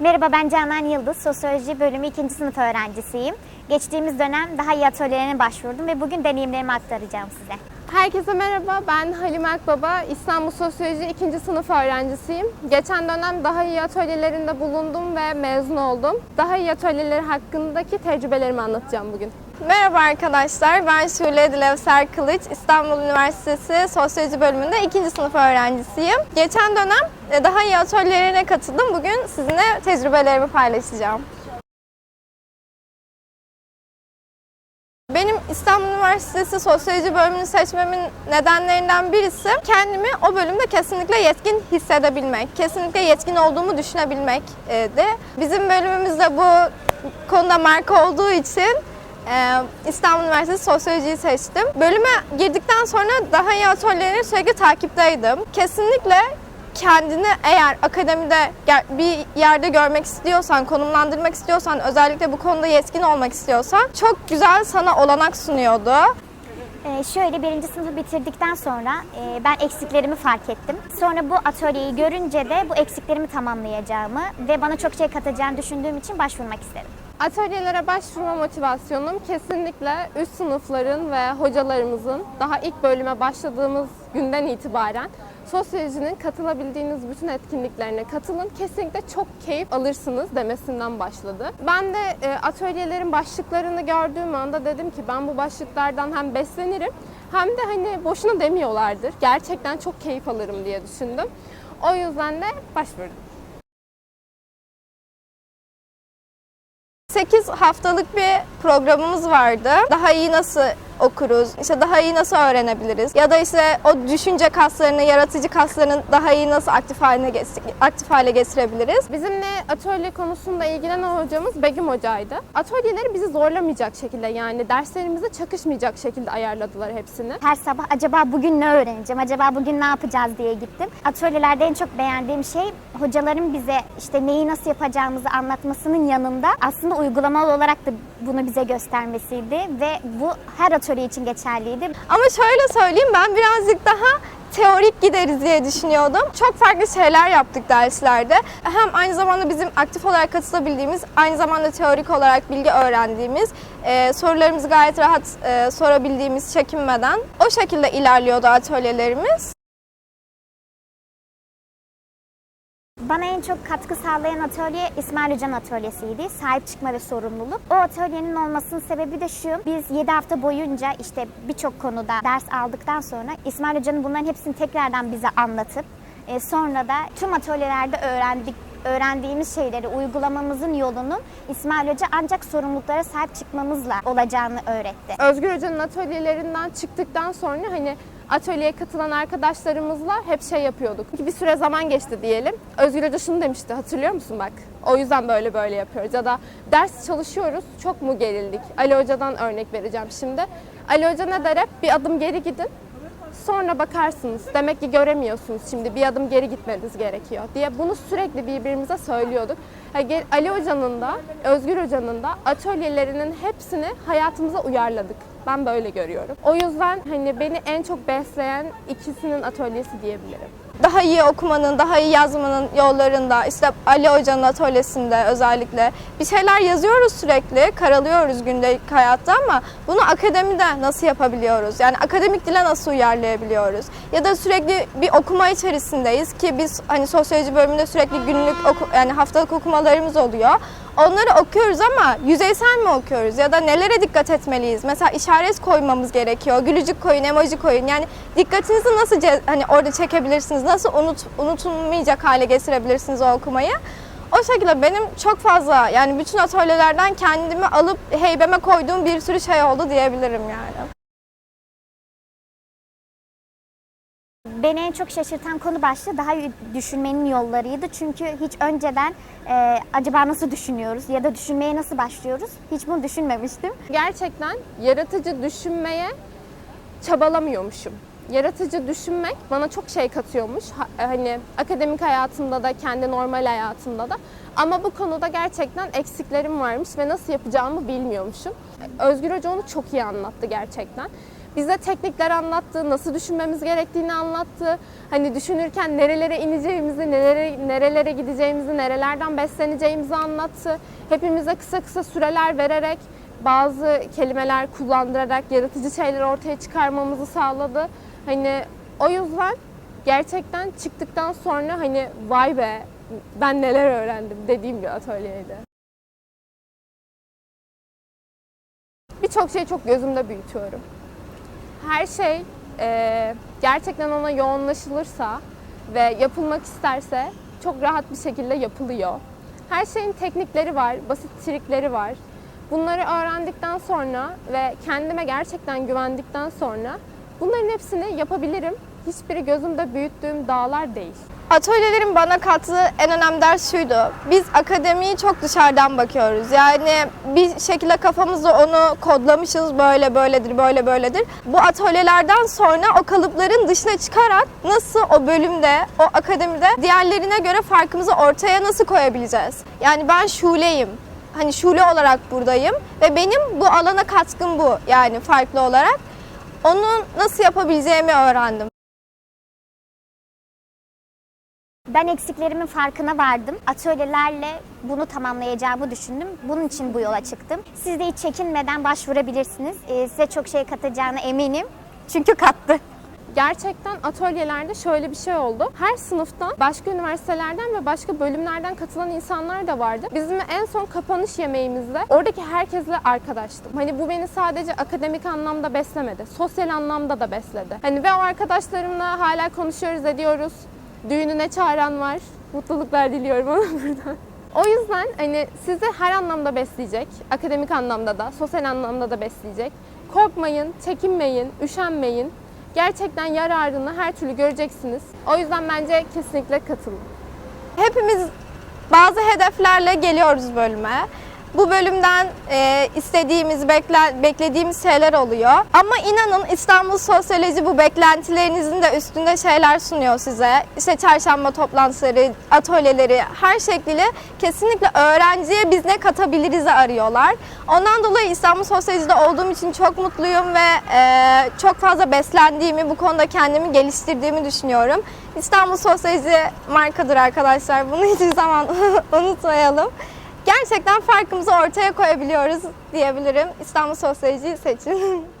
Merhaba ben Canan Yıldız, Sosyoloji bölümü 2. sınıf öğrencisiyim. Geçtiğimiz dönem daha iyi atölyelerine başvurdum ve bugün deneyimlerimi aktaracağım size. Herkese merhaba, ben Halim Akbaba, İstanbul Sosyoloji 2. sınıf öğrencisiyim. Geçen dönem daha iyi atölyelerinde bulundum ve mezun oldum. Daha iyi atölyeleri hakkındaki tecrübelerimi anlatacağım bugün. Merhaba arkadaşlar, ben Şule Dilevser Kılıç, İstanbul Üniversitesi Sosyoloji bölümünde 2. sınıf öğrencisiyim. Geçen dönem e, daha iyi atölyelerine katıldım. Bugün sizinle tecrübelerimi paylaşacağım. Benim İstanbul Üniversitesi Sosyoloji bölümünü seçmemin nedenlerinden birisi kendimi o bölümde kesinlikle yetkin hissedebilmek, kesinlikle yetkin olduğumu düşünebilmekti. Bizim bölümümüzde bu konuda marka olduğu için e, İstanbul Üniversitesi Sosyolojiyi seçtim. Bölüme girdikten sonra daha iyi atölyeleri sürekli takipteydim. Kesinlikle kendini eğer akademide bir yerde görmek istiyorsan, konumlandırmak istiyorsan, özellikle bu konuda yetkin olmak istiyorsan çok güzel sana olanak sunuyordu. Ee, şöyle birinci sınıfı bitirdikten sonra e, ben eksiklerimi fark ettim. Sonra bu atölyeyi görünce de bu eksiklerimi tamamlayacağımı ve bana çok şey katacağını düşündüğüm için başvurmak istedim. Atölyelere başvurma motivasyonum kesinlikle üst sınıfların ve hocalarımızın daha ilk bölüme başladığımız günden itibaren sosyolojinin katılabildiğiniz bütün etkinliklerine katılın. Kesinlikle çok keyif alırsınız demesinden başladı. Ben de e, atölyelerin başlıklarını gördüğüm anda dedim ki ben bu başlıklardan hem beslenirim hem de hani boşuna demiyorlardır. Gerçekten çok keyif alırım diye düşündüm. O yüzden de başvurdum. 8 haftalık bir programımız vardı. Daha iyi nasıl okuruz, işte daha iyi nasıl öğrenebiliriz ya da işte o düşünce kaslarını, yaratıcı kaslarını daha iyi nasıl aktif haline aktif hale getirebiliriz. Bizimle atölye konusunda ilgilenen hocamız Begüm hocaydı. Atölyeleri bizi zorlamayacak şekilde yani derslerimize çakışmayacak şekilde ayarladılar hepsini. Her sabah acaba bugün ne öğreneceğim, acaba bugün ne yapacağız diye gittim. Atölyelerde en çok beğendiğim şey hocaların bize işte neyi nasıl yapacağımızı anlatmasının yanında aslında uygulamalı olarak da bunu bize göstermesiydi ve bu her atölye için geçerliydi. Ama şöyle söyleyeyim ben birazcık daha teorik gideriz diye düşünüyordum. Çok farklı şeyler yaptık derslerde. Hem aynı zamanda bizim aktif olarak katılabildiğimiz, aynı zamanda teorik olarak bilgi öğrendiğimiz, e, sorularımızı gayet rahat e, sorabildiğimiz çekinmeden o şekilde ilerliyordu atölyelerimiz. Bana en çok katkı sağlayan atölye İsmail Hoca'nın atölyesiydi. Sahip çıkma ve sorumluluk. O atölyenin olmasının sebebi de şu. Biz 7 hafta boyunca işte birçok konuda ders aldıktan sonra İsmail Hoca'nın bunların hepsini tekrardan bize anlatıp e, sonra da tüm atölyelerde öğrendik öğrendiğimiz şeyleri uygulamamızın yolunun İsmail Hoca ancak sorumluluklara sahip çıkmamızla olacağını öğretti. Özgür Hoca'nın atölyelerinden çıktıktan sonra hani atölyeye katılan arkadaşlarımızla hep şey yapıyorduk. Bir süre zaman geçti diyelim. Özgür Hoca şunu demişti hatırlıyor musun bak? O yüzden böyle böyle yapıyoruz. Ya da ders çalışıyoruz çok mu gerildik? Ali Hoca'dan örnek vereceğim şimdi. Ali Hoca ne der hep? Bir adım geri gidin. Sonra bakarsınız. Demek ki göremiyorsunuz şimdi. Bir adım geri gitmeniz gerekiyor diye bunu sürekli birbirimize söylüyorduk. Ali Hoca'nın da, Özgür Hoca'nın da atölyelerinin hepsini hayatımıza uyarladık. Ben böyle görüyorum. O yüzden hani beni en çok besleyen ikisinin atölyesi diyebilirim. Daha iyi okumanın, daha iyi yazmanın yollarında, işte Ali Hoca'nın atölyesinde özellikle bir şeyler yazıyoruz sürekli, karalıyoruz gündelik hayatta ama bunu akademide nasıl yapabiliyoruz? Yani akademik dile nasıl uyarlayabiliyoruz? Ya da sürekli bir okuma içerisindeyiz ki biz hani sosyoloji bölümünde sürekli günlük oku, yani haftalık okumalarımız oluyor. Onları okuyoruz ama yüzeysel mi okuyoruz ya da nelere dikkat etmeliyiz? Mesela işaret koymamız gerekiyor, gülücük koyun, emoji koyun. Yani dikkatinizi nasıl hani orada çekebilirsiniz? Nasıl unut unutulmayacak hale getirebilirsiniz o okumayı? O şekilde benim çok fazla yani bütün atölyelerden kendimi alıp heybeme koyduğum bir sürü şey oldu diyebilirim yani. Beni en çok şaşırtan konu başlığı daha düşünmenin yollarıydı. Çünkü hiç önceden e, acaba nasıl düşünüyoruz ya da düşünmeye nasıl başlıyoruz hiç bunu düşünmemiştim. Gerçekten yaratıcı düşünmeye çabalamıyormuşum. Yaratıcı düşünmek bana çok şey katıyormuş. Ha- Hani akademik hayatımda da, kendi normal hayatımda da. Ama bu konuda gerçekten eksiklerim varmış ve nasıl yapacağımı bilmiyormuşum. Özgür Hoca onu çok iyi anlattı gerçekten. Bize teknikler anlattı, nasıl düşünmemiz gerektiğini anlattı. Hani düşünürken nerelere ineceğimizi, nerelere, nerelere gideceğimizi, nerelerden besleneceğimizi anlattı. Hepimize kısa kısa süreler vererek bazı kelimeler kullandırarak yaratıcı şeyler ortaya çıkarmamızı sağladı. Hani o yüzden gerçekten çıktıktan sonra hani vay be ben neler öğrendim dediğim bir atölyeydi. Birçok şeyi çok gözümde büyütüyorum. Her şey e, gerçekten ona yoğunlaşılırsa ve yapılmak isterse çok rahat bir şekilde yapılıyor. Her şeyin teknikleri var, basit trikleri var. Bunları öğrendikten sonra ve kendime gerçekten güvendikten sonra bunların hepsini yapabilirim. Hiçbiri gözümde büyüttüğüm dağlar değil. Atölyelerin bana kattığı en önemli ders şuydu. Biz akademiyi çok dışarıdan bakıyoruz. Yani bir şekilde kafamızda onu kodlamışız böyle böyledir, böyle böyledir. Bu atölyelerden sonra o kalıpların dışına çıkarak nasıl o bölümde, o akademide diğerlerine göre farkımızı ortaya nasıl koyabileceğiz? Yani ben şuleyim. Hani şule olarak buradayım ve benim bu alana katkım bu. Yani farklı olarak. Onu nasıl yapabileceğimi öğrendim. Ben eksiklerimin farkına vardım. Atölyelerle bunu tamamlayacağımı düşündüm. Bunun için bu yola çıktım. Siz de hiç çekinmeden başvurabilirsiniz. Ee, size çok şey katacağına eminim. Çünkü kattı. Gerçekten atölyelerde şöyle bir şey oldu. Her sınıftan başka üniversitelerden ve başka bölümlerden katılan insanlar da vardı. Bizim en son kapanış yemeğimizde oradaki herkesle arkadaştım. Hani bu beni sadece akademik anlamda beslemedi. Sosyal anlamda da besledi. Hani ve o arkadaşlarımla hala konuşuyoruz, ediyoruz. Düğününe çağıran var. Mutluluklar diliyorum ona buradan. O yüzden hani sizi her anlamda besleyecek. Akademik anlamda da, sosyal anlamda da besleyecek. Korkmayın, çekinmeyin, üşenmeyin. Gerçekten yararını her türlü göreceksiniz. O yüzden bence kesinlikle katılın. Hepimiz bazı hedeflerle geliyoruz bölüme. Bu bölümden e, istediğimiz, bekle, beklediğimiz şeyler oluyor. Ama inanın İstanbul Sosyoloji bu beklentilerinizin de üstünde şeyler sunuyor size. İşte çarşamba toplantıları, atölyeleri, her şekliyle kesinlikle öğrenciye biz ne katabiliriz'i arıyorlar. Ondan dolayı İstanbul Sosyoloji'de olduğum için çok mutluyum ve e, çok fazla beslendiğimi, bu konuda kendimi geliştirdiğimi düşünüyorum. İstanbul Sosyoloji markadır arkadaşlar. Bunu hiçbir zaman unutmayalım. Gerçekten farkımızı ortaya koyabiliyoruz diyebilirim. İstanbul Sosyoloji'yi seçin.